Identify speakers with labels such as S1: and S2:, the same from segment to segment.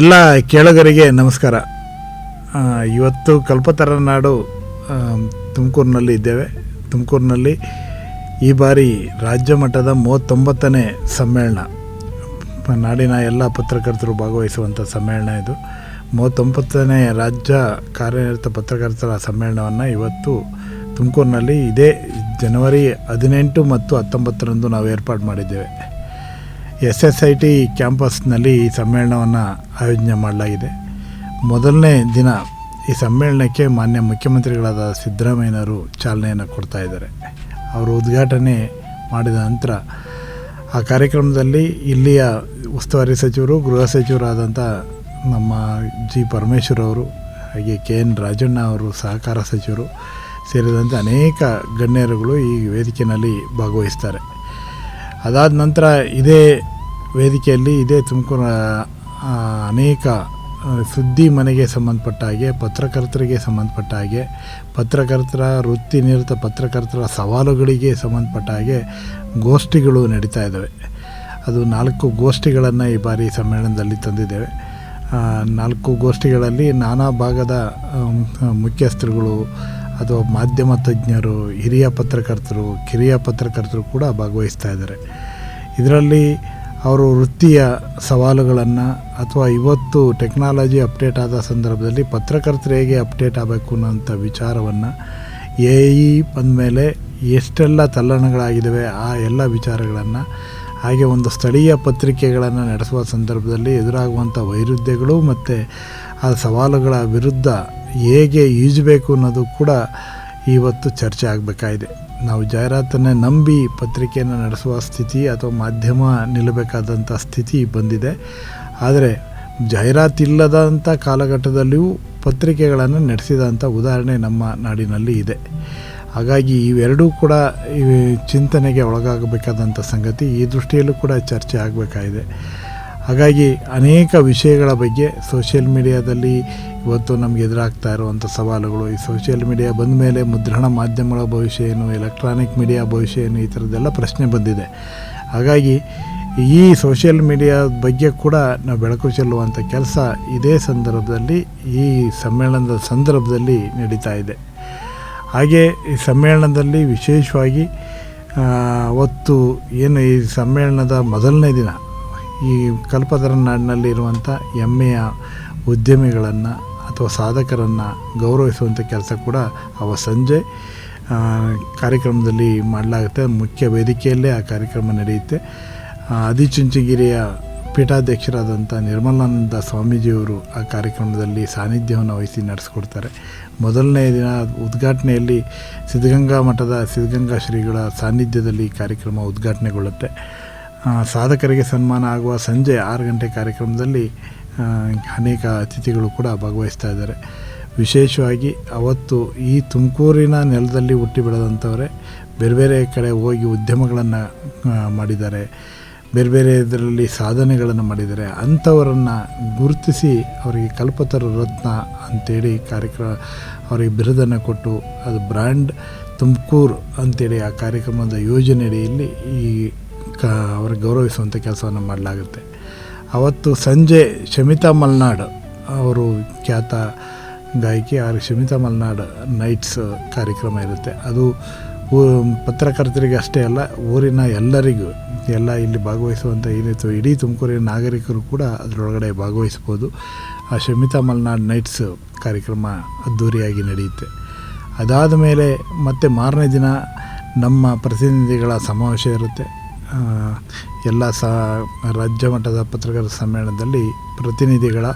S1: ಎಲ್ಲ ಕೇಳಗರಿಗೆ ನಮಸ್ಕಾರ. ಇವತ್ತು ಕಲ್ಪತರ ನಾಡು ತುಮಕೂರಿನಲ್ಲಿ ಇದ್ದೇವೆ. ತುಮಕೂರಿನಲ್ಲಿ ಈ ಬಾರಿ ರಾಜ್ಯ ಮಟ್ಟದ ಮೂವತ್ತೊಂಬತ್ತನೇ ಸಮ್ಮೇಳನ ನಾಡಿನ ಎಲ್ಲ ಪತ್ರಕರ್ತರು ಭಾಗವಹಿಸುವಂಥ ಸಮ್ಮೇಳನ ಇದು. ಮೂವತ್ತೊಂಬತ್ತನೇ ರಾಜ್ಯ ಕಾರ್ಯನಿರತ ಪತ್ರಕರ್ತರ ಸಮ್ಮೇಳನವನ್ನು ಇವತ್ತು ತುಮಕೂರಿನಲ್ಲಿ ಇದೇ ಜನವರಿ ಹದಿನೆಂಟು ಮತ್ತು ಹತ್ತೊಂಬತ್ತರಂದು ನಾವು ಏರ್ಪಾಡು ಮಾಡಿದ್ದೇವೆ. ಎಸ್ ಎಸ್ ಐ ಟಿ ಕ್ಯಾಂಪಸ್ನಲ್ಲಿ ಈ ಸಮ್ಮೇಳನವನ್ನು ಆಯೋಜನೆ ಮಾಡಲಾಗಿದೆ. ಮೊದಲನೇ ದಿನ ಈ ಸಮ್ಮೇಳನಕ್ಕೆ ಮಾನ್ಯ ಮುಖ್ಯಮಂತ್ರಿಗಳಾದ ಸಿದ್ದರಾಮಯ್ಯನವರು ಚಾಲನೆಯನ್ನು ಕೊಡ್ತಾ ಇದ್ದಾರೆ. ಅವರು ಉದ್ಘಾಟನೆ ಮಾಡಿದ ನಂತರ ಆ ಕಾರ್ಯಕ್ರಮದಲ್ಲಿ ಇಲ್ಲಿಯ ಉಸ್ತುವಾರಿ ಸಚಿವರು, ಗೃಹ ಸಚಿವರಾದಂಥ ನಮ್ಮ ಜಿ. ಪರಮೇಶ್ವರ್ ಅವರು, ಹಾಗೆ ಕೆ ಎನ್ ರಾಜಣ್ಣ ಅವರು ಸಹಕಾರ ಸಚಿವರು ಸೇರಿದಂತೆ ಅನೇಕ ಗಣ್ಯರುಗಳು ಈ ವೇದಿಕೆಯಲ್ಲಿ ಭಾಗವಹಿಸ್ತಾರೆ. ಅದಾದ ನಂತರ ಇದೇ ವೇದಿಕೆಯಲ್ಲಿ ಇದೇ ತುಮಕೂರು ಅನೇಕ ಸುದ್ದಿ ಮನೆಗೆ ಸಂಬಂಧಪಟ್ಟ ಹಾಗೆ, ಪತ್ರಕರ್ತರಿಗೆ ಸಂಬಂಧಪಟ್ಟ ಹಾಗೆ, ಪತ್ರಕರ್ತರ ವೃತ್ತಿ ನಿರತ ಪತ್ರಕರ್ತರ ಸವಾಲುಗಳಿಗೆ ಸಂಬಂಧಪಟ್ಟ ಹಾಗೆ ಗೋಷ್ಠಿಗಳು ನಡೀತಾ ಇದ್ದಾವೆ. ಅದು ನಾಲ್ಕು ಗೋಷ್ಠಿಗಳನ್ನು ಈ ಬಾರಿ ಸಮ್ಮೇಳನದಲ್ಲಿ ತಂದಿದ್ದೇವೆ. ನಾಲ್ಕು ಗೋಷ್ಠಿಗಳಲ್ಲಿ ನಾನಾ ಭಾಗದ ಮುಖ್ಯಸ್ಥರುಗಳು ಅಥವಾ ಮಾಧ್ಯಮ ತಜ್ಞರು, ಹಿರಿಯ ಪತ್ರಕರ್ತರು, ಕಿರಿಯ ಪತ್ರಕರ್ತರು ಕೂಡ ಭಾಗವಹಿಸ್ತಾ ಇದ್ದಾರೆ. ಇದರಲ್ಲಿ ಅವರು ವೃತ್ತಿಯ ಸವಾಲುಗಳನ್ನು ಅಥವಾ ಇವತ್ತು ಟೆಕ್ನಾಲಜಿ ಅಪ್ಡೇಟ್ ಆದ ಸಂದರ್ಭದಲ್ಲಿ ಪತ್ರಕರ್ತರು ಹೇಗೆ ಅಪ್ಡೇಟ್ ಆಗಬೇಕು ಅನ್ನೋಂಥ ವಿಚಾರವನ್ನು ಎ ಇ ಬಂದಮೇಲೆ ಎಷ್ಟೆಲ್ಲ ತಲ್ಲಣಗಳಾಗಿದ್ದಾವೆ ಆ ಎಲ್ಲ ವಿಚಾರಗಳನ್ನು ಹಾಗೆ ಒಂದು ಸ್ಥಳೀಯ ಪತ್ರಿಕೆಗಳನ್ನು ನಡೆಸುವ ಸಂದರ್ಭದಲ್ಲಿ ಎದುರಾಗುವಂಥ ವೈರುಧ್ಯಗಳು ಮತ್ತು ಆ ಸವಾಲುಗಳ ವಿರುದ್ಧ ಹೇಗೆ ಈಜಬೇಕು ಅನ್ನೋದು ಕೂಡ ಇವತ್ತು ಚರ್ಚೆ ಆಗಬೇಕಾಗಿದೆ. ನಾವು ಜಾಹೀರಾತನ್ನೇ ನಂಬಿ ಪತ್ರಿಕೆಯನ್ನು ನಡೆಸುವ ಸ್ಥಿತಿ ಅಥವಾ ಮಾಧ್ಯಮ ನಿಲ್ಲಬೇಕಾದಂಥ ಸ್ಥಿತಿ ಬಂದಿದೆ. ಆದರೆ ಜಾಹೀರಾತಿಲ್ಲದಂಥ ಕಾಲಘಟ್ಟದಲ್ಲಿಯೂ ಪತ್ರಿಕೆಗಳನ್ನು ನಡೆಸಿದಂಥ ಉದಾಹರಣೆ ನಮ್ಮ ನಾಡಿನಲ್ಲಿ ಇದೆ. ಹಾಗಾಗಿ ಇವೆರಡೂ ಕೂಡ ಈ ಚಿಂತನೆಗೆ ಒಳಗಾಗಬೇಕಾದಂಥ ಸಂಗತಿ ಈ ದೃಷ್ಟಿಯಲ್ಲೂ ಕೂಡ ಚರ್ಚೆ ಆಗಬೇಕಾಗಿದೆ. ಹಾಗಾಗಿ ಅನೇಕ ವಿಷಯಗಳ ಬಗ್ಗೆ ಸೋಷಿಯಲ್ ಮೀಡಿಯಾದಲ್ಲಿ ಇವತ್ತು ನಮಗೆ ಎದುರಾಗ್ತಾ ಇರುವಂಥ ಸವಾಲುಗಳು ಈ ಸೋಷಿಯಲ್ ಮೀಡಿಯಾ ಬಂದ ಮೇಲೆ ಮುದ್ರಣ ಮಾಧ್ಯಮಗಳ ಭವಿಷ್ಯ ಏನು ಎಲೆಕ್ಟ್ರಾನಿಕ್ ಮೀಡಿಯಾ ಭವಿಷ್ಯ ಏನು, ಈ ಥರದ್ದೆಲ್ಲ ಪ್ರಶ್ನೆ ಬಂದಿದೆ. ಹಾಗಾಗಿ ಈ ಸೋಷಿಯಲ್ ಮೀಡಿಯಾ ಬಗ್ಗೆ ಕೂಡ ನಾವು ಬೆಳಕು ಚೆಲ್ಲುವಂಥ ಕೆಲಸ ಇದೇ ಸಂದರ್ಭದಲ್ಲಿ, ಈ ಸಮ್ಮೇಳನದ ಸಂದರ್ಭದಲ್ಲಿ ನಡೀತಾ ಇದೆ. ಹಾಗೆ ಈ ಸಮ್ಮೇಳನದಲ್ಲಿ ವಿಶೇಷವಾಗಿ ಅವತ್ತು ಏನು ಈ ಸಮ್ಮೇಳನದ ಮೊದಲನೇ ದಿನ ಈ ಕಲ್ಪತರ ಇರುವಂಥ ಹೆಮ್ಮೆಯ ಉದ್ಯಮಿಗಳನ್ನು ಅಥವಾ ಸಾಧಕರನ್ನು ಗೌರವಿಸುವಂಥ ಕೆಲಸ ಕೂಡ ಅವ ಸಂಜೆ ಕಾರ್ಯಕ್ರಮದಲ್ಲಿ ಮಾಡಲಾಗುತ್ತೆ. ಮುಖ್ಯ ವೇದಿಕೆಯಲ್ಲೇ ಆ ಕಾರ್ಯಕ್ರಮ ನಡೆಯುತ್ತೆ. ಆದಿಚುಂಚಗಿರಿಯ ಪೀಠಾಧ್ಯಕ್ಷರಾದಂಥ ನಿರ್ಮಲಾನಂದ ಸ್ವಾಮೀಜಿಯವರು ಆ ಕಾರ್ಯಕ್ರಮದಲ್ಲಿ ಸಾನ್ನಿಧ್ಯವನ್ನು ವಹಿಸಿ ನಡೆಸ್ಕೊಡ್ತಾರೆ. ಮೊದಲನೇ ದಿನ ಉದ್ಘಾಟನೆಯಲ್ಲಿ ಸಿದ್ಧಗಂಗಾ ಮಠದ ಸಿದ್ಧಗಂಗಾ ಶ್ರೀಗಳ ಸಾನ್ನಿಧ್ಯದಲ್ಲಿ ಕಾರ್ಯಕ್ರಮ ಉದ್ಘಾಟನೆಗೊಳ್ಳುತ್ತೆ. ಸಾಧಕರಿಗೆ ಸನ್ಮಾನ ಆಗುವ ಸಂಜೆ ಆರು ಗಂಟೆ ಕಾರ್ಯಕ್ರಮದಲ್ಲಿ ಅನೇಕ ಅತಿಥಿಗಳು ಕೂಡ ಭಾಗವಹಿಸ್ತಾ ಇದ್ದಾರೆ. ವಿಶೇಷವಾಗಿ ಅವತ್ತು ಈ ತುಮಕೂರಿನ ನೆಲದಲ್ಲಿ ಹುಟ್ಟಿ ಬೆಳೆದಂಥವರೇ ಬೇರೆ ಬೇರೆ ಕಡೆ ಹೋಗಿ ಉದ್ಯಮಗಳನ್ನು ಮಾಡಿದ್ದಾರೆ. ಬೇರೆ ಬೇರೆ ಇದರಲ್ಲಿ ಸಾಧನೆಗಳನ್ನು ಮಾಡಿದ್ದಾರೆ. ಅಂಥವರನ್ನು ಗುರುತಿಸಿ ಅವರಿಗೆ ಕಲ್ಪತರ ರತ್ನ ಅಂತೇಳಿ ಕಾರ್ಯಕ್ರಮ ಅವರಿಗೆ ಬಿರುದನ್ನು ಕೊಟ್ಟು ಅದು ಬ್ರ್ಯಾಂಡ್ ತುಮಕೂರು ಅಂತೇಳಿ ಆ ಕಾರ್ಯಕ್ರಮದ ಯೋಜನೆಯಡಿಯಲ್ಲಿ ಈ ಕ ಅವ್ರಿಗೆ ಗೌರವಿಸುವಂಥ ಕೆಲಸವನ್ನು ಮಾಡಲಾಗುತ್ತೆ. ಅವತ್ತು ಸಂಜೆ ಶಮಿತಾ ಮಲ್ನಾಡ್ ಅವರು ಖ್ಯಾತ ಗಾಯಕಿ ಆ ಶಮಿತಾ ಮಲ್ನಾಡ್ ನೈಟ್ಸ್ ಕಾರ್ಯಕ್ರಮ ಇರುತ್ತೆ. ಅದು ಪತ್ರಕರ್ತರಿಗೆ ಅಷ್ಟೇ ಅಲ್ಲ, ಊರಿನ ಎಲ್ಲರಿಗೂ, ಎಲ್ಲ ಇಲ್ಲಿ ಭಾಗವಹಿಸುವಂಥ ಏನಿತ್ತು, ಇಡೀ ತುಮಕೂರಿನ ನಾಗರಿಕರು ಕೂಡ ಅದರೊಳಗಡೆ ಭಾಗವಹಿಸ್ಬೋದು. ಆ ಶಮಿತಾ ಮಲ್ನಾಡ್ ನೈಟ್ಸ್ ಕಾರ್ಯಕ್ರಮ ಅದ್ಧೂರಿಯಾಗಿ ನಡೆಯುತ್ತೆ. ಅದಾದ ಮೇಲೆ ಮತ್ತೆ ಮಾರನೇ ದಿನ ನಮ್ಮ ಪ್ರತಿನಿಧಿಗಳ ಸಮಾವೇಶ ಇರುತ್ತೆ. ಎಲ್ಲ ಸಹ ರಾಜ್ಯ ಮಟ್ಟದ ಪತ್ರಕರ್ತರ ಸಮ್ಮೇಳನದಲ್ಲಿ ಪ್ರತಿನಿಧಿಗಳ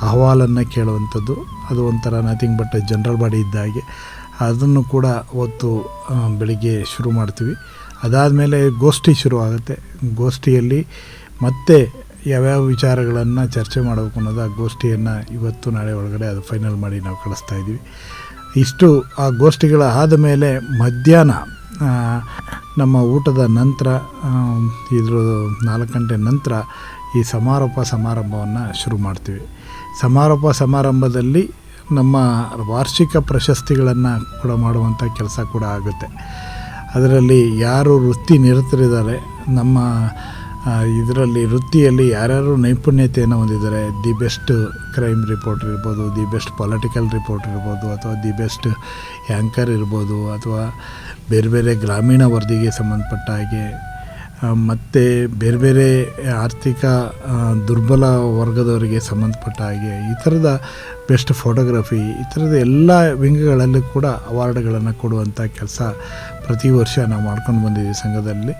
S1: ಅಹವಾಲನ್ನು ಕೇಳುವಂಥದ್ದು. ಅದು ಒಂಥರ ನಥಿಂಗ್ ಬಟ್ ಜನರಲ್ ಬಾಡಿ ಇದ್ದ ಹಾಗೆ. ಅದನ್ನು ಕೂಡ ಆ, ಬೆಳಿಗ್ಗೆ ಶುರು ಮಾಡ್ತೀವಿ. ಅದಾದಮೇಲೆ ಗೋಷ್ಠಿ ಶುರುವಾಗುತ್ತೆ ಗೋಷ್ಠಿಯಲ್ಲಿ ಮತ್ತೆ ಯಾವ್ಯಾವ ವಿಚಾರಗಳನ್ನು ಚರ್ಚೆ ಮಾಡಬೇಕು ಅನ್ನೋದು ಆ ಗೋಷ್ಠಿಯನ್ನು ಇವತ್ತು ನಾಳೆ ಒಳಗಡೆ ಅದು ಫೈನಲ್ ಮಾಡಿ ನಾವು ಕಳಿಸ್ತಾ ಇದ್ದೀವಿ ಇಷ್ಟು ಆ ಗೋಷ್ಠಿಗಳ ಆದ ಮೇಲೆ ಮಧ್ಯಾಹ್ನ ನಮ್ಮ ಊಟದ ನಂತರ ಇದ್ರ ನಾಲ್ಕು ಗಂಟೆ ನಂತರ ಈ ಸಮಾರೋಪ ಸಮಾರಂಭವನ್ನು ಶುರು ಮಾಡ್ತೀವಿ. ಸಮಾರೋಪ ಸಮಾರಂಭದಲ್ಲಿ ನಮ್ಮ ವಾರ್ಷಿಕ ಪ್ರಶಸ್ತಿಗಳನ್ನು ಕೂಡ ಮಾಡುವಂಥ ಕೆಲಸ ಕೂಡ ಆಗುತ್ತೆ. ಅದರಲ್ಲಿ ಯಾರು ವೃತ್ತಿ ನಿರತರಿದ್ದಾರೆ, ನಮ್ಮ ಇದರಲ್ಲಿ ವೃತ್ತಿಯಲ್ಲಿ ಯಾರ್ಯಾರು ನೈಪುಣ್ಯತೆಯನ್ನು ಹೊಂದಿದ್ದಾರೆ, ದಿ ಬೆಸ್ಟ್ ಕ್ರೈಮ್ ರಿಪೋರ್ಟರ್ ಇರ್ಬೋದು, ದಿ ಬೆಸ್ಟ್ ಪೊಲಿಟಿಕಲ್ ರಿಪೋರ್ಟರ್ ಇರ್ಬೋದು, ಅಥವಾ ದಿ ಬೆಸ್ಟ್ ಆ್ಯಂಕರ್ ಇರ್ಬೋದು, ಅಥವಾ ಬೇರೆ ಬೇರೆ ಗ್ರಾಮೀಣ ವರದಿಗೆ ಸಂಬಂಧಪಟ್ಟ ಹಾಗೆ ಮತ್ತು ಬೇರೆ ಬೇರೆ ಆರ್ಥಿಕ ದುರ್ಬಲ ವರ್ಗದವರಿಗೆ ಸಂಬಂಧಪಟ್ಟ ಹಾಗೆ ಈ ಥರದ ಬೆಸ್ಟ್ ಫೋಟೋಗ್ರಫಿ, ಈ ಥರದ ಎಲ್ಲ ವಿಂಗಗಳಲ್ಲೂ ಕೂಡ ಅವಾರ್ಡ್ಗಳನ್ನು ಕೊಡುವಂಥ ಕೆಲಸ ಪ್ರತಿ ವರ್ಷ ನಾವು ಮಾಡ್ಕೊಂಡು ಬಂದಿದ್ದೀವಿ ಸಂಘದಲ್ಲಿ.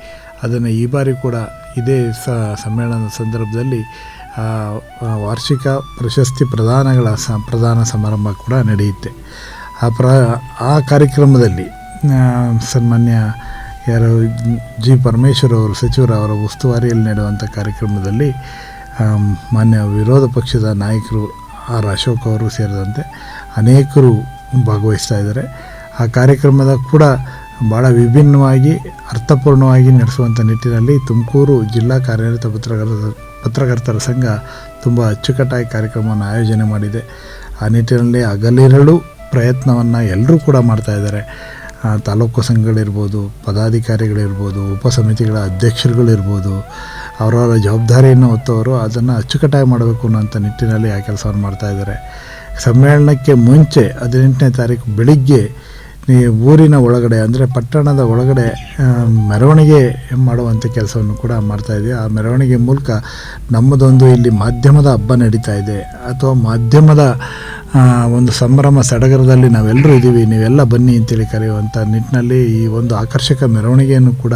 S1: ಅದನ್ನು ಈ ಬಾರಿ ಕೂಡ ಇದೇ ಸಮ್ಮೇಳನದ ಸಂದರ್ಭದಲ್ಲಿ ವಾರ್ಷಿಕ ಪ್ರಶಸ್ತಿ ಪ್ರದಾನಗಳ ಸ, ಪ್ರದಾನ ಸಮಾರಂಭ ಕೂಡ ನಡೆಯುತ್ತೆ. ಆ ಪ್ರ, ಆ ಕಾರ್ಯಕ್ರಮದಲ್ಲಿ ಸನ್ಮಾನ್ಯ ಯಾರು ಜಿ ಪರಮೇಶ್ವರ್ ಅವರು ಸಚಿವರು ಅವರ ಉಸ್ತುವಾರಿಯಲ್ಲಿ ನಡೆಯುವಂಥ ಕಾರ್ಯಕ್ರಮದಲ್ಲಿ ಮಾನ್ಯ ವಿರೋಧ ಪಕ್ಷದ ನಾಯಕರು ಆರ್ ಅಶೋಕ್ ಅವರು ಸೇರಿದಂತೆ ಅನೇಕರು ಭಾಗವಹಿಸ್ತಾ ಇದ್ದಾರೆ. ಆ ಕಾರ್ಯಕ್ರಮದ ಕೂಡ ಭಾಳ ವಿಭಿನ್ನವಾಗಿ ಅರ್ಥಪೂರ್ಣವಾಗಿ ನಡೆಸುವಂಥ ನಿಟ್ಟಿನಲ್ಲಿ ತುಮಕೂರು ಜಿಲ್ಲಾ ಕಾರ್ಯನಿರತ ಪತ್ರಕರ್ತ ಪತ್ರಕರ್ತರ ಸಂಘ ತುಂಬ ಅಚ್ಚುಕಟ್ಟಾಗಿ ಕಾರ್ಯಕ್ರಮವನ್ನು ಆಯೋಜನೆ ಮಾಡಿದೆ. ಆ ನಿಟ್ಟಿನಲ್ಲಿ ಅಗಲಿರಲು ಪ್ರಯತ್ನವನ್ನು ಎಲ್ಲರೂ ಕೂಡ ಮಾಡ್ತಾ ಇದ್ದಾರೆ. ಆ, ತಾಲೂಕು ಸಂಘಗಳಿರ್ಬೋದು, ಪದಾಧಿಕಾರಿಗಳಿರ್ಬೋದು ಉಪ ಸಮಿತಿಗಳ ಅಧ್ಯಕ್ಷರುಗಳಿರ್ಬೋದು, ಅವರವರ ಜವಾಬ್ದಾರಿಯನ್ನು ಹೊತ್ತವರು ಅದನ್ನು ಅಚ್ಚುಕಟ್ಟಾಗಿ ಮಾಡಬೇಕು ಅನ್ನೋಂಥ ನಿಟ್ಟಿನಲ್ಲಿ ಆ ಕೆಲಸವನ್ನು ಮಾಡ್ತಾ ಇದ್ದಾರೆ. ಸಮ್ಮೇಳನಕ್ಕೆ ಮುಂಚೆ ಹದಿನೆಂಟನೇ ತಾರೀಕು ಬೆಳಿಗ್ಗೆ ಊರಿನ ಒಳಗಡೆ ಅಂದರೆ ಪಟ್ಟಣದ ಒಳಗಡೆ ಮೆರವಣಿಗೆ ಮಾಡುವಂಥ ಕೆಲಸವನ್ನು ಕೂಡ ಮಾಡ್ತಾ ಇದ್ದೀವಿ. ಆ ಮೆರವಣಿಗೆ ಮೂಲಕ ನಮ್ಮದೊಂದು ಇಲ್ಲಿ ಮಾಧ್ಯಮದ ಹಬ್ಬ ನಡೀತಾ ಇದೆ. ಅಥವಾ ಮಾಧ್ಯಮದ ಒಂದು ಸಂಭ್ರಮ ಸಡಗರದಲ್ಲಿ ನಾವೆಲ್ಲರೂ ಇದ್ದೀವಿ, ನೀವೆಲ್ಲ ಬನ್ನಿ ಅಂತೇಳಿ ಕರೆಯುವಂಥ ನಿಟ್ಟಿನಲ್ಲಿ ಈ ಒಂದು ಆಕರ್ಷಕ ಮೆರವಣಿಗೆಯನ್ನು ಕೂಡ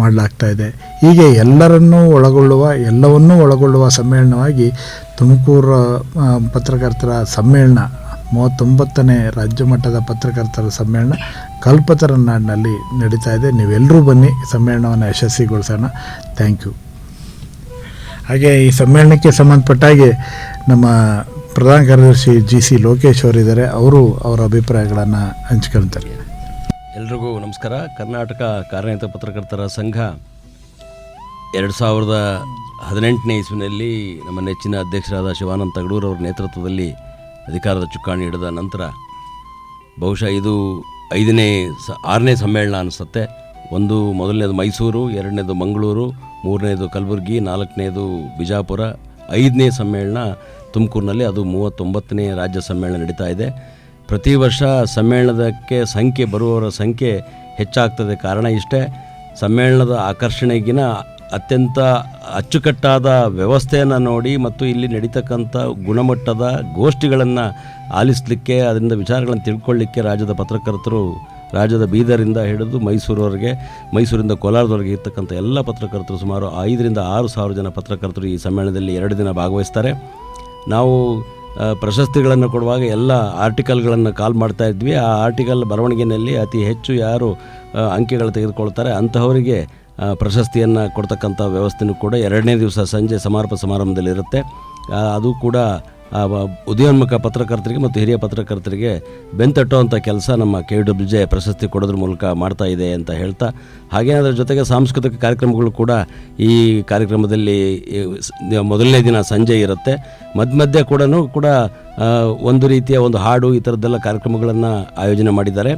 S1: ಮಾಡಲಾಗ್ತಾ ಇದೆ. ಹೀಗೆ ಎಲ್ಲರನ್ನೂ ಒಳಗೊಳ್ಳುವ, ಎಲ್ಲವನ್ನೂ ಒಳಗೊಳ್ಳುವ ಸಮ್ಮೇಳನವಾಗಿ ತುಮಕೂರು ಪತ್ರಕರ್ತರ ಸಮ್ಮೇಳನ, ಮೂವತ್ತೊಂಬತ್ತನೇ ರಾಜ್ಯ ಮಟ್ಟದ ಪತ್ರಕರ್ತರ ಸಮ್ಮೇಳನ ಕಲ್ಪತರ ನಾಡಿನಲ್ಲಿ ನಡೀತಾ ಇದೆ. ನೀವೆಲ್ಲರೂ ಬನ್ನಿ, ಸಮ್ಮೇಳನವನ್ನು ಯಶಸ್ವಿಗೊಳಿಸೋಣ. Thank you. ಹಾಗೆ ಈ ಸಮ್ಮೇಳನಕ್ಕೆ ಸಂಬಂಧಪಟ್ಟಾಗಿ ನಮ್ಮ ಪ್ರಧಾನ ಕಾರ್ಯದರ್ಶಿ ಜಿ ಸಿ ಲೋಕೇಶ್ ಅವರಿದ್ದಾರೆ. ಅವರು ಅವರ ಅಭಿಪ್ರಾಯಗಳನ್ನು ಹಂಚ್ಕೊಳ್ತಾರೆ.
S2: ಎಲ್ರಿಗೂ ನಮಸ್ಕಾರ. ಕರ್ನಾಟಕ ಕಾರ್ಯನಿರತ ಪತ್ರಕರ್ತರ ಸಂಘ ಎರಡು ಸಾವಿರದ ಹದಿನೆಂಟನೇ ಇಸ್ವಿನಲ್ಲಿ ನಮ್ಮ ನೆಚ್ಚಿನ ಅಧ್ಯಕ್ಷರಾದ ಶಿವಾನಂದ ತಗಡೂರ್ ಅವರ ನೇತೃತ್ವದಲ್ಲಿ ಅಧಿಕಾರದ ಚುಕ್ಕಾಣಿ ಹಿಡಿದ ನಂತರ ಬಹುಶಃ ಇದು ಐದನೇ ಸ, ಆರನೇ ಸಮ್ಮೇಳನ ಅನಿಸುತ್ತೆ. ಒಂದು ಮೊದಲನೇದು ಮೈಸೂರು, ಎರಡನೇದು ಮಂಗಳೂರು, ಮೂರನೇದು ಕಲಬುರಗಿ, ನಾಲ್ಕನೇದು ಬಿಜಾಪುರ, ಐದನೇ ಸಮ್ಮೇಳನ ತುಮಕೂರಿನಲ್ಲಿ ಅದು ಮೂವತ್ತೊಂಬತ್ತನೇ ರಾಜ್ಯ ಸಮ್ಮೇಳನ ನಡೀತಾ ಇದೆ. ಪ್ರತಿ ವರ್ಷ ಸಮ್ಮೇಳನದಕ್ಕೆ ಸಂಖ್ಯೆ ಬರುವವರ ಸಂಖ್ಯೆ ಹೆಚ್ಚಾಗ್ತದೆ ಕಾರಣ ಇಷ್ಟೇ. ಸಮ್ಮೇಳನದ ಆಕರ್ಷಣೆಗಿನ ಅತ್ಯಂತ ಅಚ್ಚುಕಟ್ಟಾದ ವ್ಯವಸ್ಥೆಯನ್ನು ನೋಡಿ ಮತ್ತು ಇಲ್ಲಿ ನಡೀತಕ್ಕಂಥ ಗುಣಮಟ್ಟದ ಗೋಷ್ಠಿಗಳನ್ನು ಆಲಿಸಲಿಕ್ಕೆ, ಅದರಿಂದ ವಿಚಾರಗಳನ್ನು ತಿಳ್ಕೊಳ್ಳಿಕ್ಕೆ ರಾಜ್ಯದ ಪತ್ರಕರ್ತರು ರಾಜ್ಯದ ಬೀದರಿಂದ ಹಿಡಿದು ಮೈಸೂರವರೆಗೆ, ಮೈಸೂರಿಂದ ಕೋಲಾರದವರೆಗೆ ಇರ್ತಕ್ಕಂಥ ಎಲ್ಲ ಪತ್ರಕರ್ತರು ಸುಮಾರು ಐದರಿಂದ ಆರು ಸಾವಿರ ಜನ ಪತ್ರಕರ್ತರು ಈ ಸಮ್ಮೇಳನದಲ್ಲಿ ಎರಡು ದಿನ ಭಾಗವಹಿಸ್ತಾರೆ. ನಾವು ಪ್ರಶಸ್ತಿಗಳನ್ನು ಕೊಡುವಾಗ ಎಲ್ಲ ಆರ್ಟಿಕಲ್ಗಳನ್ನು ಕಾಲ್ ಮಾಡ್ತಾ ಇದ್ವಿ. ಆ ಆರ್ಟಿಕಲ್ ಬರವಣಿಗೆಯಲ್ಲಿ ಅತಿ ಹೆಚ್ಚು ಯಾರು ಅಂಕಿಗಳು ತೆಗೆದುಕೊಳ್ತಾರೆ ಅಂತಹವರಿಗೆ ಪ್ರಶಸ್ತಿಯನ್ನು ಕೊಡ್ತಕ್ಕಂಥ ವ್ಯವಸ್ಥೆನೂ ಕೂಡ ಎರಡನೇ ದಿವಸ ಸಂಜೆ ಸಮಾರೋಪ ಸಮಾರಂಭದಲ್ಲಿ ಇರುತ್ತೆ ಅದು ಕೂಡ ಉದಯೋನ್ಮುಖ ಪತ್ರಕರ್ತರಿಗೆ ಮತ್ತು ಹಿರಿಯ ಪತ್ರಕರ್ತರಿಗೆ ಬೆಂತಟ್ಟುವಂಥ ಕೆಲಸ ನಮ್ಮ ಕೆ ಡಬ್ಲ್ಯೂ ಜೆ ಪ್ರಶಸ್ತಿ ಕೊಡೋದ್ರ ಮೂಲಕ ಮಾಡ್ತಾ ಇದೆ ಅಂತ ಹೇಳ್ತಾ, ಹಾಗೆ ಅದರ ಜೊತೆಗೆ ಸಾಂಸ್ಕೃತಿಕ ಕಾರ್ಯಕ್ರಮಗಳು ಕೂಡ ಈ ಕಾರ್ಯಕ್ರಮದಲ್ಲಿ ಮೊದಲನೇ ದಿನ ಸಂಜೆ ಇರುತ್ತೆ. ಮಧ್ಯ ಮಧ್ಯೆ ಕೂಡ ಕೂಡ ಒಂದು ರೀತಿಯ ಒಂದು ಹಾಡು ಈ ಥರದ್ದೆಲ್ಲ ಕಾರ್ಯಕ್ರಮಗಳನ್ನು ಆಯೋಜನೆ ಮಾಡಿದ್ದಾರೆ.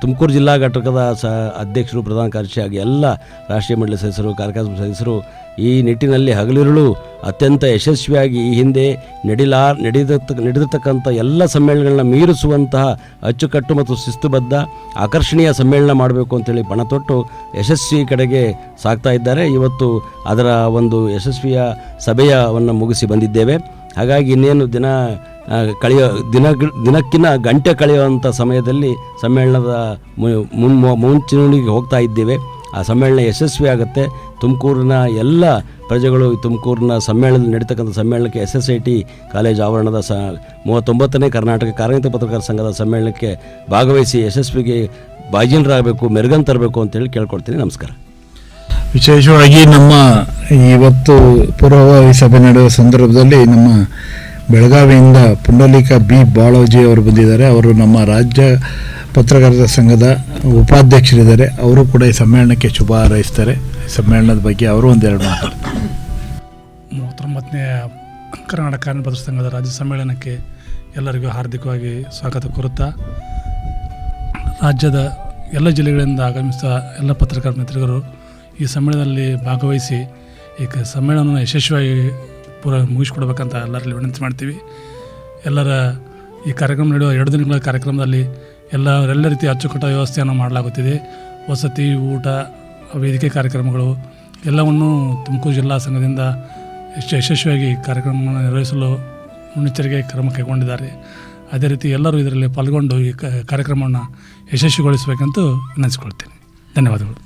S2: ತುಮಕೂರು ಜಿಲ್ಲಾ ಘಟಕದ ಸ ಅಧ್ಯಕ್ಷರು, ಪ್ರಧಾನ ಕಾರ್ಯದರ್ಶಿಯಾಗಿ ಎಲ್ಲ ರಾಷ್ಟ್ರೀಯ ಮಂಡಳಿ ಸದಸ್ಯರು, ಕಾರ್ಯಕರ್ತ ಸದಸ್ಯರು ಈ ನಿಟ್ಟಿನಲ್ಲಿ ಹಗಲಿರುಳು ಅತ್ಯಂತ ಯಶಸ್ವಿಯಾಗಿ ಈ ಹಿಂದೆ ನಡಿಲಾ, ನಡೆದಿರ್ತ, ನಡೆದಿರ್ತಕ್ಕಂಥ ಎಲ್ಲ ಸಮ್ಮೇಳನಗಳನ್ನ ಮೀರಿಸುವಂತಹ ಅಚ್ಚುಕಟ್ಟು ಮತ್ತು ಶಿಸ್ತುಬದ್ಧ ಆಕರ್ಷಣೀಯ ಸಮ್ಮೇಳನ ಮಾಡಬೇಕು ಅಂತೇಳಿ ಪಣ ತೊಟ್ಟು ಯಶಸ್ವಿ ಕಡೆಗೆ ಸಾಗ್ತಾ ಇದ್ದಾರೆ. ಇವತ್ತು ಅದರ ಒಂದು ಯಶಸ್ವಿಯ ಸಭೆಯವನ್ನು ಮುಗಿಸಿ ಬಂದಿದ್ದೇವೆ. ಹಾಗಾಗಿ ಇನ್ನೇನು ದಿನ ಕಳೆಯೋ ದಿನ, ದಿನಕ್ಕಿನ್ನ ಗಂಟೆ ಕಳೆಯುವಂಥ ಸಮಯದಲ್ಲಿ ಸಮ್ಮೇಳನದ ಮುಂಚೂಣಿಗೆ ಹೋಗ್ತಾ ಇದ್ದೇವೆ. ಆ ಸಮ್ಮೇಳನ ಯಶಸ್ವಿ ಆಗುತ್ತೆ. ತುಮಕೂರಿನ ಎಲ್ಲ ಪ್ರಜೆಗಳು ತುಮಕೂರಿನ ಸಮ್ಮೇಳನ ನಡೀತಕ್ಕಂಥ ಸಮ್ಮೇಳನಕ್ಕೆ S S I T college ಆವರಣದ ಸ, ಮೂವತ್ತೊಂಬತ್ತನೇ ಕರ್ನಾಟಕ ಕಾರ್ಯನಿರತ ಪತ್ರಕಾರ ಸಂಘದ ಸಮ್ಮೇಳನಕ್ಕೆ ಭಾಗವಹಿಸಿ ಯಶಸ್ವಿಗೆ ಬಾಜಿನರಾಗಬೇಕು ಮೆರುಗನ್ ತರಬೇಕು ಅಂತೇಳಿ ಕೇಳ್ಕೊಳ್ತೀನಿ ನಮಸ್ಕಾರ.
S1: ವಿಶೇಷವಾಗಿ ನಮ್ಮ ಇವತ್ತು ಪೂರ್ವಭಾವಿ ಸಭೆ ನಡೆಯುವ ಸಂದರ್ಭದಲ್ಲಿ ನಮ್ಮ ಬೆಳಗಾವಿಯಿಂದ ಪುಂಡಲೀಕ ಬಿ. ಬಾಳೋಜಿ ಅವರು ಬಂದಿದ್ದಾರೆ. ಅವರು ನಮ್ಮ ರಾಜ್ಯ ಪತ್ರಕರ್ತರ ಸಂಘದ ಉಪಾಧ್ಯಕ್ಷರಿದ್ದಾರೆ. ಅವರು ಕೂಡ ಈ ಸಮ್ಮೇಳನಕ್ಕೆ ಶುಭ ಹಾರೈಸ್ತಾರೆ. ಸಮ್ಮೇಳನದ ಬಗ್ಗೆ ಅವರು ಒಂದೆರಡು ಮಾತಾಡ್ತಾರೆ
S3: ಮೂವತ್ತೊಂಬತ್ತನೇ ಕರ್ನಾಟಕ ಕಾರ್ಯಪತ್ರ ಸಂಘದ ರಾಜ್ಯ ಸಮ್ಮೇಳನಕ್ಕೆ ಎಲ್ಲರಿಗೂ ಹಾರ್ದಿಕವಾಗಿ ಸ್ವಾಗತ ಕೋರುತ್ತಾ, ರಾಜ್ಯದ ಎಲ್ಲ ಜಿಲ್ಲೆಗಳಿಂದ ಆಗಮಿಸಿದ ಎಲ್ಲ ಪತ್ರಕರ್ತ ಮಿತ್ರರು ಈ ಸಮ್ಮೇಳನದಲ್ಲಿ ಭಾಗವಹಿಸಿ ಈ ಸಮ್ಮೇಳನವನ್ನು ಯಶಸ್ವಿಯಾಗಿ ಪೂರ ಮುಗಿಸ್ಕೊಡ್ಬೇಕಂತ ಎಲ್ಲರಲ್ಲಿ ವಿನಂತಿ ಮಾಡ್ತೀವಿ. ಎಲ್ಲರ ಈ ಕಾರ್ಯಕ್ರಮ ನಡೆಯುವ ಎರಡು ದಿನಗಳ ಕಾರ್ಯಕ್ರಮದಲ್ಲಿ ಎಲ್ಲ ಎಲ್ಲ ರೀತಿಯ ಅಚ್ಚುಕಟ್ಟ ವ್ಯವಸ್ಥೆಯನ್ನು ಮಾಡಲಾಗುತ್ತಿದೆ. ವಸತಿ, ಊಟ, ವೇದಿಕೆ ಕಾರ್ಯಕ್ರಮಗಳು ಎಲ್ಲವನ್ನು ತುಮಕೂರು ಜಿಲ್ಲಾ ಸಂಘದಿಂದ ಎಷ್ಟು ಯಶಸ್ವಿಯಾಗಿ ಕಾರ್ಯಕ್ರಮವನ್ನು ನಿರ್ವಹಿಸಲು ಮುನ್ನೆಚ್ಚರಿಕೆ ಕ್ರಮ ಕೈಗೊಂಡಿದ್ದಾರೆ. ಅದೇ ರೀತಿ ಎಲ್ಲರೂ ಇದರಲ್ಲಿ ಪಾಲ್ಗೊಂಡು ಈ ಕಾರ್ಯಕ್ರಮವನ್ನು ಯಶಸ್ವಿಗೊಳಿಸಬೇಕಂತ ವಿನಂತಿಸ್ಕೊಳ್ತೇನೆ. ಧನ್ಯವಾದಗಳು.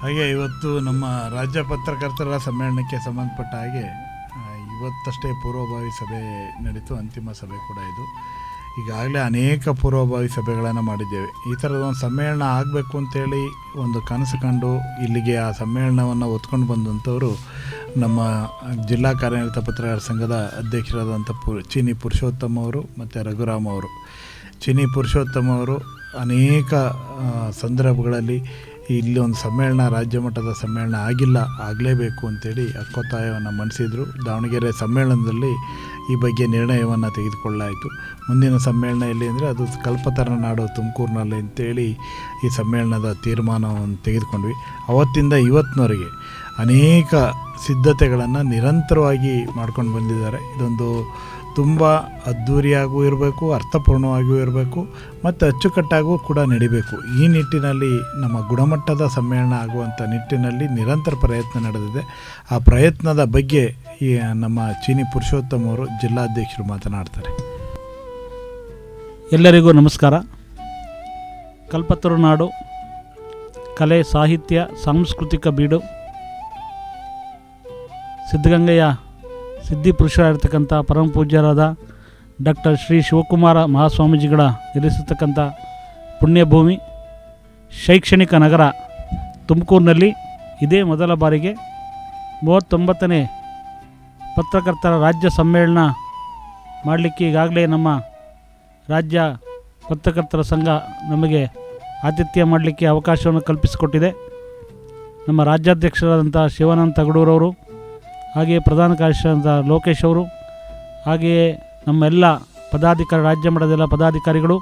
S1: ಹಾಗೆ ಇವತ್ತು ನಮ್ಮ ರಾಜ್ಯ ಪತ್ರಕರ್ತರ ಸಮ್ಮೇಳನಕ್ಕೆ ಸಂಬಂಧಪಟ್ಟ ಹಾಗೆ ಇವತ್ತಷ್ಟೇ ಪೂರ್ವಭಾವಿ ಸಭೆ ನಡೀತು, ಅಂತಿಮ ಸಭೆ ಕೂಡ ಇದು. ಈಗಾಗಲೇ ಅನೇಕ ಪೂರ್ವಭಾವಿ ಸಭೆಗಳನ್ನು ಮಾಡಿದ್ದೇವೆ. ಈ ಥರದ ಒಂದು ಸಮ್ಮೇಳನ ಆಗಬೇಕು ಅಂತೇಳಿ ಒಂದು ಕನಸು ಕಂಡು ಇಲ್ಲಿಗೆ ಆ ಸಮ್ಮೇಳನವನ್ನು ಹೊತ್ಕೊಂಡು ಬಂದಂಥವರು ನಮ್ಮ ಜಿಲ್ಲಾ ಕಾರ್ಯನಿರತ ಪತ್ರಕರ್ತರ ಸಂಘದ ಅಧ್ಯಕ್ಷರಾದಂಥ ಪು, ಚೀನಿ ಪುರುಷೋತ್ತಮ ಅವರು ಮತ್ತು ರಘುರಾಮ್ ಅವರು. ಚಿನಿ ಪುರುಷೋತ್ತಮ ಅವರು ಅನೇಕ ಸಂದರ್ಭಗಳಲ್ಲಿ ಇಲ್ಲಿ ಒಂದು ಸಮ್ಮೇಳನ, ರಾಜ್ಯ ಮಟ್ಟದ ಸಮ್ಮೇಳನ ಆಗಿಲ್ಲ, ಆಗಲೇಬೇಕು ಅಂತೇಳಿ ಹಕ್ಕೊತ್ತಾಯವನ್ನು ಮಂಡಿಸಿದರು ದಾವಣಗೆರೆ ಸಮ್ಮೇಳನದಲ್ಲಿ ಈ ಬಗ್ಗೆ ನಿರ್ಣಯವನ್ನು ತೆಗೆದುಕೊಳ್ಳಲಾಯಿತು ಮುಂದಿನ ಸಮ್ಮೇಳನ ಎಲ್ಲಿ ಅಂದರೆ ಅದು ಕಲ್ಪತರ ನಾಡು ತುಮಕೂರಿನಲ್ಲಿ ಅಂತೇಳಿ ಈ ಸಮ್ಮೇಳನದ ತೀರ್ಮಾನವನ್ನು ತೆಗೆದುಕೊಂಡ್ವಿ. ಅವತ್ತಿಂದ ಇವತ್ತಿನವರೆಗೆ ಅನೇಕ ಸಿದ್ಧತೆಗಳನ್ನು ನಿರಂತರವಾಗಿ ಮಾಡ್ಕೊಂಡು ಬಂದಿದ್ದಾರೆ. ಇದೊಂದು ತುಂಬ ಅದ್ಧೂರಿಯಾಗೂ ಇರಬೇಕು, ಅರ್ಥಪೂರ್ಣವಾಗಿಯೂ ಇರಬೇಕು, ಮತ್ತು ಅಚ್ಚುಕಟ್ಟಾಗೂ ಕೂಡ ನಡಿಬೇಕು. ಈ ನಿಟ್ಟಿನಲ್ಲಿ ನಮ್ಮ ಗುಣಮಟ್ಟದ ಸಮ್ಮೇಳನ ಆಗುವಂಥ ನಿಟ್ಟಿನಲ್ಲಿ ನಿರಂತರ ಪ್ರಯತ್ನ ನಡೆದಿದೆ. ಆ ಪ್ರಯತ್ನದ ಬಗ್ಗೆ ಈ ನಮ್ಮ ಚೀನಿ ಪುರುಷೋತ್ತಮ್ ಅವರು ಜಿಲ್ಲಾಧ್ಯಕ್ಷರು ಮಾತನಾಡ್ತಾರೆ.
S4: ಎಲ್ಲರಿಗೂ ನಮಸ್ಕಾರ. ಕಲ್ಪತರು ನಾಡು, ಕಲೆ, ಸಾಹಿತ್ಯ, ಸಾಂಸ್ಕೃತಿಕ ಬೀಡು, ಸಿದ್ಧಗಂಗೆಯ ಸಿದ್ಧಿ ಪುರುಷರಾಗಿರ್ತಕ್ಕಂಥ ಪರಮ ಪೂಜ್ಯರಾದ ಡಾಕ್ಟರ್ ಶ್ರೀ ಶಿವಕುಮಾರ ಮಹಾಸ್ವಾಮೀಜಿಗಳ ನೆಲೆಸಿರ್ತಕ್ಕಂಥ ಪುಣ್ಯಭೂಮಿ ಶೈಕ್ಷಣಿಕ ನಗರ ತುಮಕೂರಿನಲ್ಲಿ ಇದೇ ಮೊದಲ ಬಾರಿಗೆ ಮೂವತ್ತೊಂಬತ್ತನೇ ಪತ್ರಕರ್ತರ ರಾಜ್ಯ ಸಮ್ಮೇಳನ ಮಾಡಲಿಕ್ಕೆ ಈಗಾಗಲೇ ನಮ್ಮ ರಾಜ್ಯ ಪತ್ರಕರ್ತರ ಸಂಘ ನಮಗೆ ಆತಿಥ್ಯ ಮಾಡಲಿಕ್ಕೆ ಅವಕಾಶವನ್ನು ಕಲ್ಪಿಸಿಕೊಟ್ಟಿದೆ. ನಮ್ಮ ರಾಜ್ಯಾಧ್ಯಕ್ಷರಾದಂಥ ಶಿವಾನಂದ ತಗಡೂರವರು ಹಾಗೆಯೇ ಪ್ರಧಾನ ಕಾರ್ಯದರ್ಶಿಯಾದಂಥ ಲೋಕೇಶ್ ಅವರು, ಹಾಗೆಯೇ ನಮ್ಮೆಲ್ಲ ಪದಾಧಿಕಾರಿ, ರಾಜ್ಯ ಮಟ್ಟದ ಎಲ್ಲ ಪದಾಧಿಕಾರಿಗಳು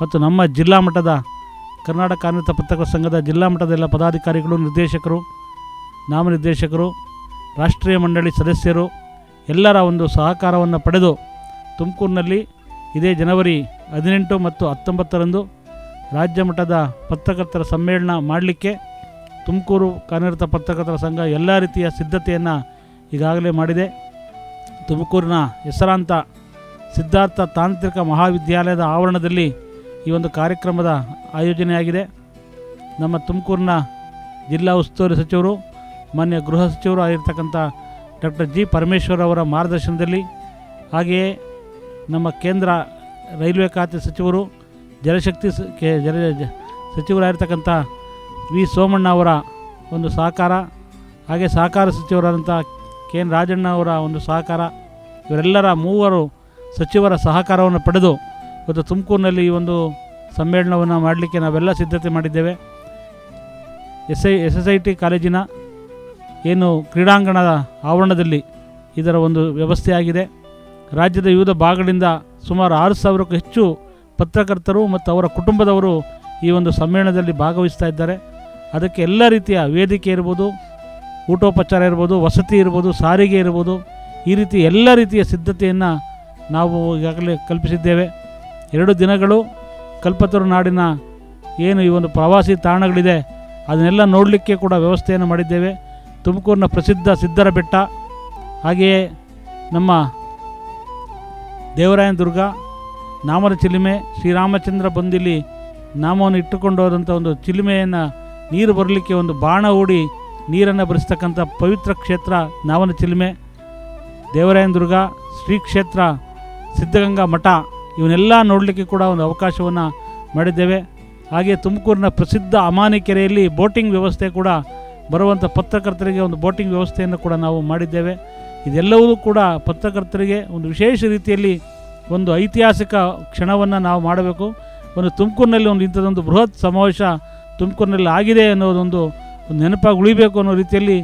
S4: ಮತ್ತು ನಮ್ಮ ಜಿಲ್ಲಾ ಮಟ್ಟದ ಕರ್ನಾಟಕ ಕಾರ್ಮಿಕ ಸಂಘದ ಜಿಲ್ಲಾ ಮಟ್ಟದ ಎಲ್ಲ ಪದಾಧಿಕಾರಿಗಳು, ನಿರ್ದೇಶಕರು, ನಾಮನಿರ್ದೇಶಕರು, ರಾಷ್ಟ್ರೀಯ ಮಂಡಳಿ ಸದಸ್ಯರು, ಎಲ್ಲರ ಒಂದು ಸಹಕಾರವನ್ನು ಪಡೆದು ತುಮಕೂರಿನಲ್ಲಿ ಇದೇ ಜನವರಿ ಹದಿನೆಂಟು ಮತ್ತು ಹತ್ತೊಂಬತ್ತರಂದು ರಾಜ್ಯ ಮಟ್ಟದ ಪತ್ರಕರ್ತರ ಸಮ್ಮೇಳನ ಮಾಡಲಿಕ್ಕೆ ತುಮಕೂರು ಕಾರ್ಯನಿರತ ಪತ್ರಕರ್ತರ ಸಂಘ ಎಲ್ಲ ರೀತಿಯ ಸಿದ್ಧತೆಯನ್ನು ಈಗಾಗಲೇ ಮಾಡಿದೆ. ತುಮಕೂರಿನ ಹೆಸರಾಂತ ಸಿದ್ಧಾರ್ಥ ತಾಂತ್ರಿಕ ಮಹಾವಿದ್ಯಾಲಯದ ಆವರಣದಲ್ಲಿ ಈ ಒಂದು ಕಾರ್ಯಕ್ರಮದ ಆಯೋಜನೆಯಾಗಿದೆ. ನಮ್ಮ ತುಮಕೂರಿನ ಜಿಲ್ಲಾ ಉಸ್ತುವಾರಿ ಸಚಿವರು, ಮಾನ್ಯ ಗೃಹ ಸಚಿವರು ಆಗಿರ್ತಕ್ಕಂಥ ಡಾಕ್ಟರ್ ಜಿ ಪರಮೇಶ್ವರ್ ಅವರ ಮಾರ್ಗದರ್ಶನದಲ್ಲಿ, ಹಾಗೆಯೇ ನಮ್ಮ ಕೇಂದ್ರ ರೈಲ್ವೆ ಖಾತೆ ಸಚಿವರು, ಜಲಶಕ್ತಿ ಜಲ ಸಚಿವರಾಗಿರ್ತಕ್ಕಂಥ ವಿ ಸೋಮಣ್ಣ ಅವರ ಒಂದು ಸಹಕಾರ, ಹಾಗೆ ಸಹಕಾರ ಸಚಿವರಾದಂಥ ಕೆ ಎನ್ ರಾಜಣ್ಣ ಅವರ ಒಂದು ಸಹಕಾರ, ಇವರೆಲ್ಲರ ಮೂವರು ಸಚಿವರ ಸಹಕಾರವನ್ನು ಪಡೆದು ಇವತ್ತು ತುಮಕೂರಿನಲ್ಲಿ ಈ ಒಂದು ಸಮ್ಮೇಳನವನ್ನು ಮಾಡಲಿಕ್ಕೆ ನಾವೆಲ್ಲ ಸಿದ್ಧತೆ ಮಾಡಿದ್ದೇವೆ. S I S S I T ಕಾಲೇಜಿನ ಏನು ಕ್ರೀಡಾಂಗಣದ ಆವರಣದಲ್ಲಿ ಇದರ ಒಂದು ವ್ಯವಸ್ಥೆಯಾಗಿದೆ. ರಾಜ್ಯದ ವಿವಿಧ ಭಾಗಗಳಿಂದ ಸುಮಾರು ಆರು ಸಾವಿರಕ್ಕೂ ಹೆಚ್ಚು ಪತ್ರಕರ್ತರು ಮತ್ತು ಅವರ ಕುಟುಂಬದವರು ಈ ಒಂದು ಸಮ್ಮೇಳನದಲ್ಲಿ ಭಾಗವಹಿಸ್ತಾ ಇದ್ದಾರೆ. ಅದಕ್ಕೆ ಎಲ್ಲ ರೀತಿಯ ವೇದಿಕೆ ಇರ್ಬೋದು ಊಟೋಪಚಾರ ಇರ್ಬೋದು, ವಸತಿ ಇರ್ಬೋದು, ಸಾರಿಗೆ ಇರ್ಬೋದು, ಈ ರೀತಿ ಎಲ್ಲ ರೀತಿಯ ಸಿದ್ಧತೆಯನ್ನು ನಾವು ಈಗಾಗಲೇ ಕಲ್ಪಿಸಿದ್ದೇವೆ. ಎರಡು ದಿನಗಳು ಕಲ್ಪತರು ನಾಡಿನ ಏನು ಈ ಒಂದು ಪ್ರವಾಸಿ ತಾಣಗಳಿದೆ, ಅದನ್ನೆಲ್ಲ ನೋಡಲಿಕ್ಕೆ ಕೂಡ ವ್ಯವಸ್ಥೆಯನ್ನು ಮಾಡಿದ್ದೇವೆ. ತುಮಕೂರಿನ ಪ್ರಸಿದ್ಧ ಸಿದ್ಧರ ಬೆಟ್ಟ, ಹಾಗೆಯೇ ನಮ್ಮ ದೇವರಾಯನ ದುರ್ಗ, ನಾಮದ ಚಿಲುಮೆ, ಶ್ರೀರಾಮಚಂದ್ರ ಬಂದಿಲ್ಲಿ ನಾಮವನ್ನು ಇಟ್ಟುಕೊಂಡು ಹೋದಂಥ ಒಂದು ಚಿಲುಮೆಯನ್ನು ನೀರು ಬರಲಿಕ್ಕೆ ಒಂದು ಬಾಣ ಹೂಡಿ ನೀರನ್ನು ಬರೆಸ್ತಕ್ಕಂಥ ಪವಿತ್ರ ಕ್ಷೇತ್ರ ನಾವನ ಚಿಲುಮೆ. ದೇವರಾಯನ ದುರ್ಗ, ಶ್ರೀ ಕ್ಷೇತ್ರ, ಸಿದ್ಧಗಂಗಾ ಮಠ, ಇವನ್ನೆಲ್ಲ ನೋಡಲಿಕ್ಕೆ ಕೂಡ ಒಂದು ಅವಕಾಶವನ್ನು ಮಾಡಿದ್ದೇವೆ. ಹಾಗೆ ತುಮಕೂರಿನ ಪ್ರಸಿದ್ಧ ಅಮಾನಿ ಕೆರೆಯಲ್ಲಿ ಬೋಟಿಂಗ್ ವ್ಯವಸ್ಥೆ ಕೂಡ ಬರುವಂಥ ಪತ್ರಕರ್ತರಿಗೆ ಒಂದು ಬೋಟಿಂಗ್ ವ್ಯವಸ್ಥೆಯನ್ನು ಕೂಡ ನಾವು ಮಾಡಿದ್ದೇವೆ. ಇದೆಲ್ಲವೂ ಕೂಡ ಪತ್ರಕರ್ತರಿಗೆ ಒಂದು ವಿಶೇಷ ರೀತಿಯಲ್ಲಿ ಒಂದು ಐತಿಹಾಸಿಕ ಕ್ಷಣವನ್ನು ನಾವು ಮಾಡಬೇಕು. ಒಂದು ತುಮಕೂರಿನಲ್ಲಿ ಒಂದು ಇಂಥದ್ದೊಂದು ಬೃಹತ್ ಸಮಾವೇಶ ತುಮಕೂರಿನಲ್ಲಿ ಆಗಿದೆ ಅನ್ನೋದೊಂದು ಒಂದು ನೆನಪಾಗಿ ಉಳಿಬೇಕು ಅನ್ನೋ ರೀತಿಯಲ್ಲಿ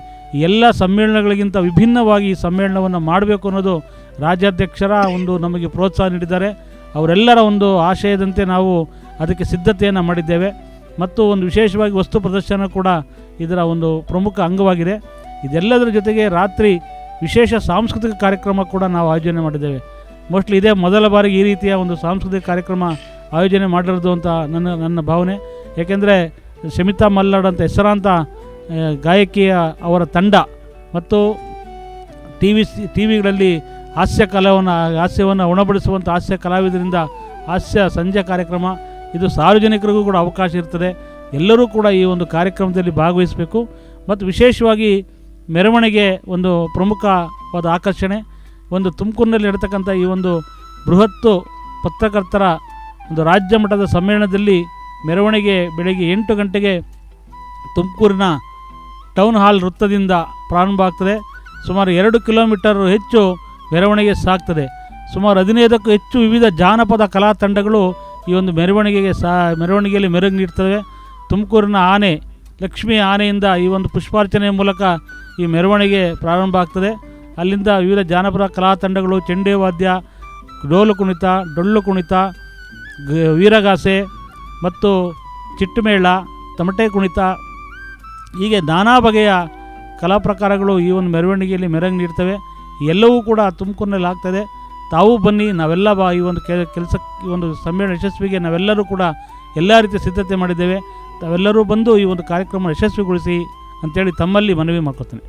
S4: ಎಲ್ಲ ಸಮ್ಮೇಳನಗಳಿಗಿಂತ ವಿಭಿನ್ನವಾಗಿ ಈ ಸಮ್ಮೇಳನವನ್ನು ಮಾಡಬೇಕು ಅನ್ನೋದು ರಾಜ್ಯಾಧ್ಯಕ್ಷರ ಒಂದು ನಮಗೆ ಪ್ರೋತ್ಸಾಹ ನೀಡಿದ್ದಾರೆ. ಅವರೆಲ್ಲರ ಒಂದು ಆಶಯದಂತೆ ನಾವು ಅದಕ್ಕೆ ಸಿದ್ಧತೆಯನ್ನು ಮಾಡಿದ್ದೇವೆ. ಮತ್ತು ಒಂದು ವಿಶೇಷವಾಗಿ ವಸ್ತು ಪ್ರದರ್ಶನ ಕೂಡ ಇದರ ಒಂದು ಪ್ರಮುಖ ಅಂಗವಾಗಿದೆ. ಇದೆಲ್ಲದರ ಜೊತೆಗೆ ರಾತ್ರಿ ವಿಶೇಷ ಸಾಂಸ್ಕೃತಿಕ ಕಾರ್ಯಕ್ರಮ ಕೂಡ ನಾವು ಆಯೋಜನೆ ಮಾಡಿದ್ದೇವೆ. ಮೋಸ್ಟ್ಲಿ ಇದೇ ಮೊದಲ ಬಾರಿಗೆ ಈ ರೀತಿಯ ಒಂದು ಸಾಂಸ್ಕೃತಿಕ ಕಾರ್ಯಕ್ರಮ ಆಯೋಜನೆ ಮಾಡಿರೋದು ಅಂತ ನನ್ನ ನನ್ನ ಭಾವನೆ. ಏಕೆಂದರೆ ಶಮಿತಾ ಮಲ್ಲಾಡ್ ಅಂತ ಹೆಸರಾಂತ ಗಾಯಕಿಯ ಅವರ ತಂಡ. ಮತ್ತು ಟಿ ವಿ ಟಿ ವಿಗಳಲ್ಲಿ ಹಾಸ್ಯ ಕಲಾವನ್ನು, ಹಾಸ್ಯವನ್ನು ಉಣಬಡಿಸುವಂಥ ಹಾಸ್ಯ ಕಲಾವಿದರಿಂದ ಹಾಸ್ಯ ಸಂಜೆ ಕಾರ್ಯಕ್ರಮ. ಇದು ಸಾರ್ವಜನಿಕರಿಗೂ ಕೂಡ ಅವಕಾಶ ಇರ್ತದೆ. ಎಲ್ಲರೂ ಕೂಡ ಈ ಒಂದು ಕಾರ್ಯಕ್ರಮದಲ್ಲಿ ಭಾಗವಹಿಸಬೇಕು. ಮತ್ತು ವಿಶೇಷವಾಗಿ ಮೆರವಣಿಗೆ ಒಂದು ಪ್ರಮುಖವಾದ ಆಕರ್ಷಣೆ. ಒಂದು ತುಮಕೂರಿನಲ್ಲಿ ಇರತಕ್ಕಂಥ ಈ ಒಂದು ಬೃಹತ್ತು ಪತ್ರಕರ್ತರ ಒಂದು ರಾಜ್ಯ ಮಟ್ಟದ ಸಮ್ಮೇಳನದಲ್ಲಿ ಮೆರವಣಿಗೆ ಬೆಳಗ್ಗೆ ಎಂಟು ಗಂಟೆಗೆ ತುಮಕೂರಿನ ಟೌನ್ ಹಾಲ್ ವೃತ್ತದಿಂದ ಪ್ರಾರಂಭ ಆಗ್ತದೆ. ಸುಮಾರು ಎರಡು ಕಿಲೋಮೀಟರ್ ಹೆಚ್ಚು ಮೆರವಣಿಗೆ ಸಾಗ್ತದೆ. ಸುಮಾರು ಹದಿನೈದಕ್ಕೂ ಹೆಚ್ಚು ವಿವಿಧ ಜಾನಪದ ಕಲಾ ತಂಡಗಳು ಈ ಒಂದು ಮೆರವಣಿಗೆಗೆ ಸಾ, ಮೆರವಣಿಗೆಯಲ್ಲಿ ಮೆರುಗು ನೀಡ್ತವೆ. ತುಮಕೂರಿನ ಆನೆ, ಲಕ್ಷ್ಮೀ ಆನೆಯಿಂದ ಈ ಒಂದು ಪುಷ್ಪಾರ್ಚನೆಯ ಮೂಲಕ ಈ ಮೆರವಣಿಗೆ ಪ್ರಾರಂಭ ಆಗ್ತದೆ. ಅಲ್ಲಿಂದ ವಿವಿಧ ಜಾನಪದ ಕಲಾ ತಂಡಗಳು, ಚೆಂಡೆ ವಾದ್ಯ, ಡೋಲು ಕುಣಿತ, ಡೊಳ್ಳು ಕುಣಿತ ವೀರಗಾಸೆ ಮತ್ತು ಚಿಟ್ಟುಮೇಳ, ತಮಟೆ ಕುಣಿತ, ಹೀಗೆ ನಾನಾ ಬಗೆಯ ಕಲಾ ಪ್ರಕಾರಗಳು ಈ ಒಂದು ಮೆರವಣಿಗೆಯಲ್ಲಿ ಮೆರಗು ನೀಡ್ತವೆ. ಎಲ್ಲವೂ ಕೂಡ ತುಮಕೂರಿನಲ್ಲಿ ಆಗ್ತದೆ. ತಾವು ಬನ್ನಿ, ನಾವೆಲ್ಲ ಬಾ, ಈ ಒಂದು ಕೆಲಸ, ಈ ಒಂದು ಸಮ್ಮೇಳನ ಯಶಸ್ವಿಗೆ ನಾವೆಲ್ಲರೂ ಕೂಡ ಎಲ್ಲ ರೀತಿಯ ಸಿದ್ಧತೆ ಮಾಡಿದ್ದೇವೆ. ತಾವೆಲ್ಲರೂ ಬಂದು ಈ ಒಂದು ಕಾರ್ಯಕ್ರಮ ಯಶಸ್ವಿಗೊಳಿಸಿ ಅಂತೇಳಿ ತಮ್ಮಲ್ಲಿ ಮನವಿ ಮಾಡ್ಕೊತೇನೆ.